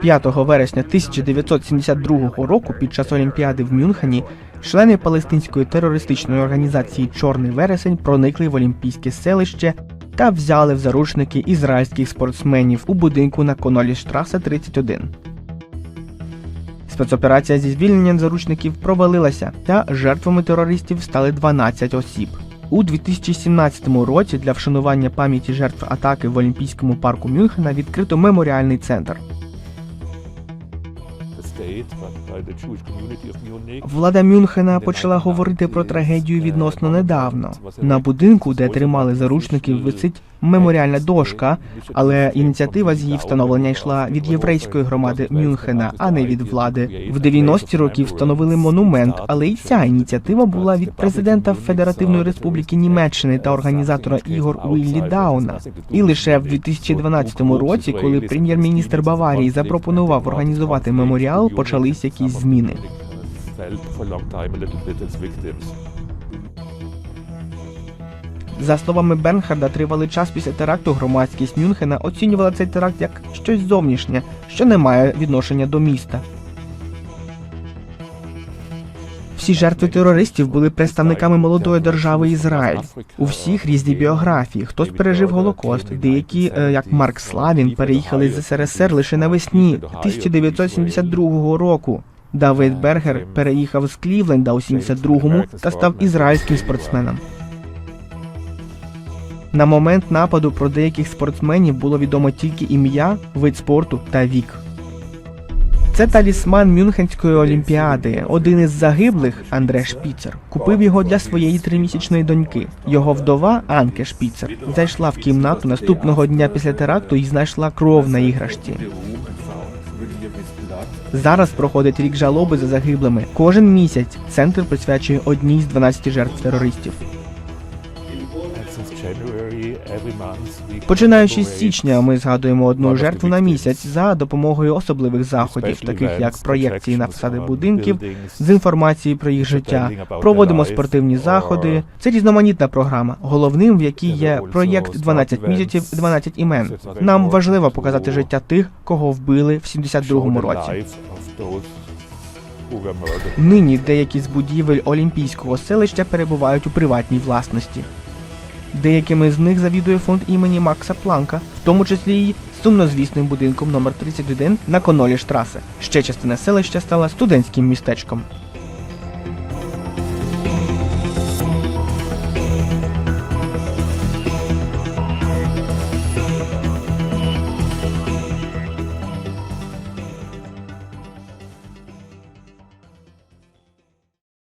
5 вересня 1972 року під час Олімпіади в Мюнхені члени палестинської терористичної організації Чорний вересень проникли в Олімпійське селище та взяли в заручники ізраїльських спортсменів у будинку на Конолі Штрасе 31. Спецоперація зі звільненням заручників провалилася, та жертвами терористів стали 12 осіб. У 2017 році для вшанування пам'яті жертв атаки в Олімпійському парку Мюнхена відкрито меморіальний центр. Влада Мюнхена почала говорити про трагедію відносно недавно. На будинку, де тримали заручників, висить меморіальна дошка, але ініціатива з її встановлення йшла від єврейської громади Мюнхена, а не від влади. В 90-ті роки встановили монумент, але й ця ініціатива була від президента Федеративної Республіки Німеччини та організатора ігор Уіллі Дауна. І лише в 2012 році, коли прем'єр-міністр Баварії запропонував організувати меморіал, почались якісь зміни. За словами Бернхарда, тривалий час після теракту громадськість Мюнхена оцінювала цей теракт як щось зовнішнє, що не має відношення до міста. Всі жертви терористів були представниками молодої держави Ізраїль. У всіх різні біографії. Хтось пережив Голокост, деякі, е, як Марк Славін, переїхали з СРСР лише навесні 1972 року. Давид Бергер переїхав з Клівленда у 72-му та став ізраїльським спортсменом. На момент нападу про деяких спортсменів було відомо тільки ім'я, вид спорту та вік. Це талісман Мюнхенської олімпіади. Один із загиблих, Андре Шпіцер, купив його для своєї тримісячної доньки. Його вдова Анке Шпіцер зайшла в кімнату наступного дня після теракту і знайшла кров на іграшці. Зараз проходить рік жалоби за загиблими. Кожен місяць центр присвячує одній з 12 жертв терористів. Починаючи з січня, ми згадуємо одну жертву на місяць за допомогою особливих заходів, таких як проєкції на фасади будинків з інформації про їх життя. Проводимо спортивні заходи. Це різноманітна програма, головним в якій є проєкт «12 місяців, 12 імен. Нам важливо показати життя тих, кого вбили в 72-му році. Нині деякі з будівель Олімпійського селища перебувають у приватній власності. Деякими з них завідує фонд імені Макса Планка, в тому числі й сумнозвісним будинком номер 31 на Конолі Штрасе. Ще частина селища стала студентським містечком.